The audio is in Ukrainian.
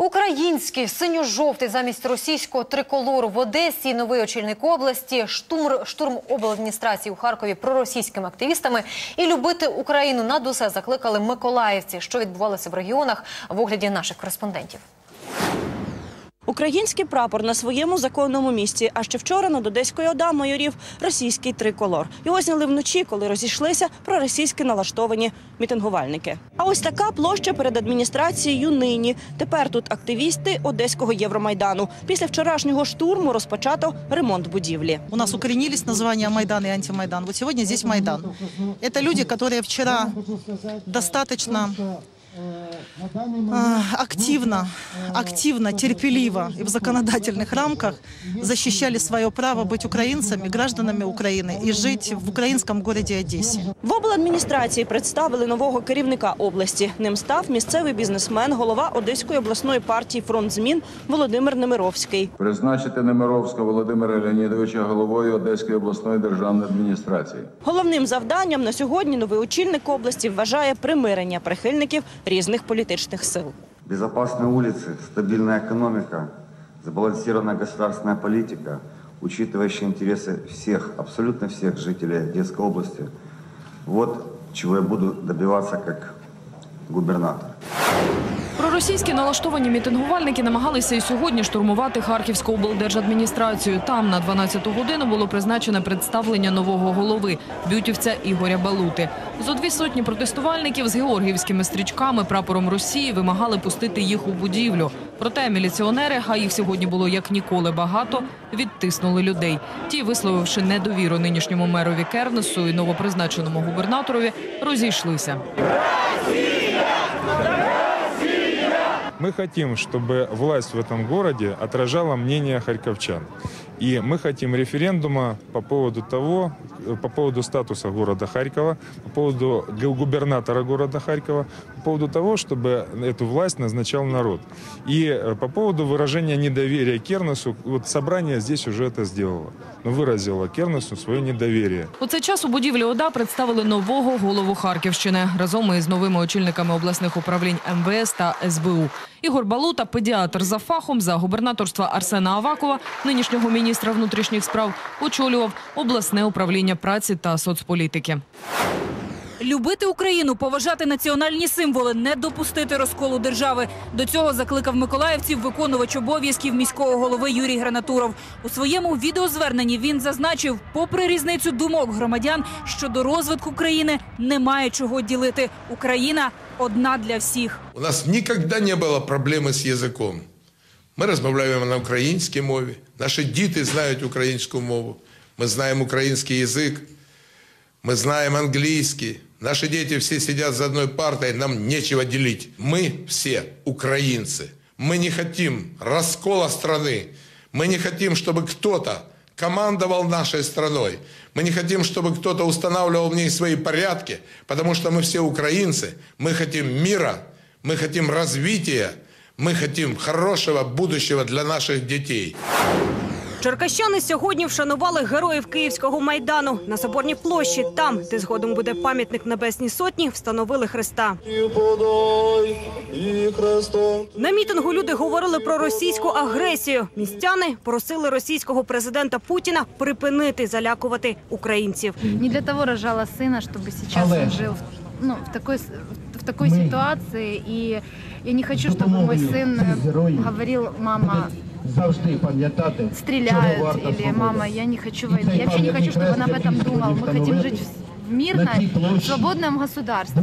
Український синьо-жовтий замість російського триколору в Одесі, новий очільник області, штурм, штурм обладміністрації у Харкові проросійськими активістами і любити Україну над усе закликали миколаївці, що відбувалося в регіонах в огляді наших кореспондентів. Український прапор на своєму законному місці. А ще вчора над Одеською ОДА майорів російський триколор. Його зняли вночі, коли розійшлися проросійськи налаштовані мітингувальники. А ось така площа перед адміністрацією нині. Тепер тут активісти Одеського Євромайдану. Після вчорашнього штурму розпочато ремонт будівлі. У нас укоренились названия Майдан и антимайдан. Вот сегодня здесь Майдан. Это люди, которые вчера достаточно э, активно, активно, терпеливо и в законодательных рамках защищали свое право быть украинцами, гражданами Украины и жить в украинском городе Одессе. В обладміністрації представили нового керівника області. Ним став місцевий бізнесмен, голова Одеської обласної партії «Фронт змін» Володимир Немировський. Призначити Немировського Володимира Леонідовича головою Одеської обласної державної адміністрації. Головним завданням на сьогодні новий очільник області вважає примирення прихильників різних політичних сил. Безопасные улицы, стабильная экономика, сбалансированная государственная политика, учитывающая интересы всех, абсолютно всех жителей Одесской области. Вот чего я буду добиваться как губернатор. Проросійські налаштовані мітингувальники намагалися і сьогодні штурмувати Харківську облдержадміністрацію. Там на 12-ту годину було призначене представлення нового голови бютівця Ігоря Балути. Зо дві сотні протестувальників з георгіївськими стрічками прапором Росії вимагали пустити їх у будівлю. Проте міліціонери, а їх сьогодні було як ніколи багато, відтиснули людей. Ті, висловивши недовіру нинішньому мерові Кернесу і новопризначеному губернаторові, розійшлися. Мы хотим, чтобы власть в этом городе отражала мнение харьковчан. И мы хотим референдума по поводу того, по поводу статуса города Харькова, по поводу г- губернатора города Харькова, по поводу того, чтобы эту власть назначал народ. И э, по поводу выражения недоверия Кернесу, вот собрание здесь уже это сделало. Но выразило Кернесу свое недоверие. У цей час у будівлі ОДА представили нового голову Харківщини разом із новими очільниками обласних управлінь МВС та СБУ. Ігор Балута, педіатр за фахом, за губернаторства Арсена Авакова, нинішнього міністра внутрішніх справ, очолював обласне управління праці та соцполітики. Любити Україну, поважати національні символи, не допустити розколу держави. До цього закликав миколаївців виконувач обов'язків міського голови Юрій Гранатуров. У своєму відеозверненні він зазначив, попри різницю думок громадян щодо розвитку країни, немає чого ділити. Україна одна для всіх. У нас никогда не было проблеми з язиком. Ми розмовляємо на українській мові. Наші діти знають українську мову. Ми знаємо український язик. Мы знаем английский. Наши дети все сидят за одной партой, нам нечего делить. Мы все украинцы. Мы не хотим раскола страны. Мы не хотим, чтобы кто-то командовал нашей страной. Мы не хотим, чтобы кто-то устанавливал в ней свои порядки, потому что мы все украинцы. Мы хотим мира, мы хотим развития, мы хотим хорошего будущего для наших детей. Черкащани сьогодні вшанували героїв Київського майдану на соборній площі. Там, де згодом буде пам'ятник Небесній Сотні, встановили хреста. На мітингу люди говорили про російську агресію. Містяни просили російського президента Путіна припинити залякувати українців. Не для того рожала сына, чтобы сейчас он жил в, ну, в такой, с- в такой ситуации. И я не хочу, чтобы мой сын э, говорил, мама, завжди пам'ятати, чого стреляют, варта или свобода. мама, я не хочу И войны. цей Я вообще не хочу, пам'ятник чтобы он об хрест, этом який думал. Мы сьогодні хотим встановили жить в мирном, на тій площі свободном государстве.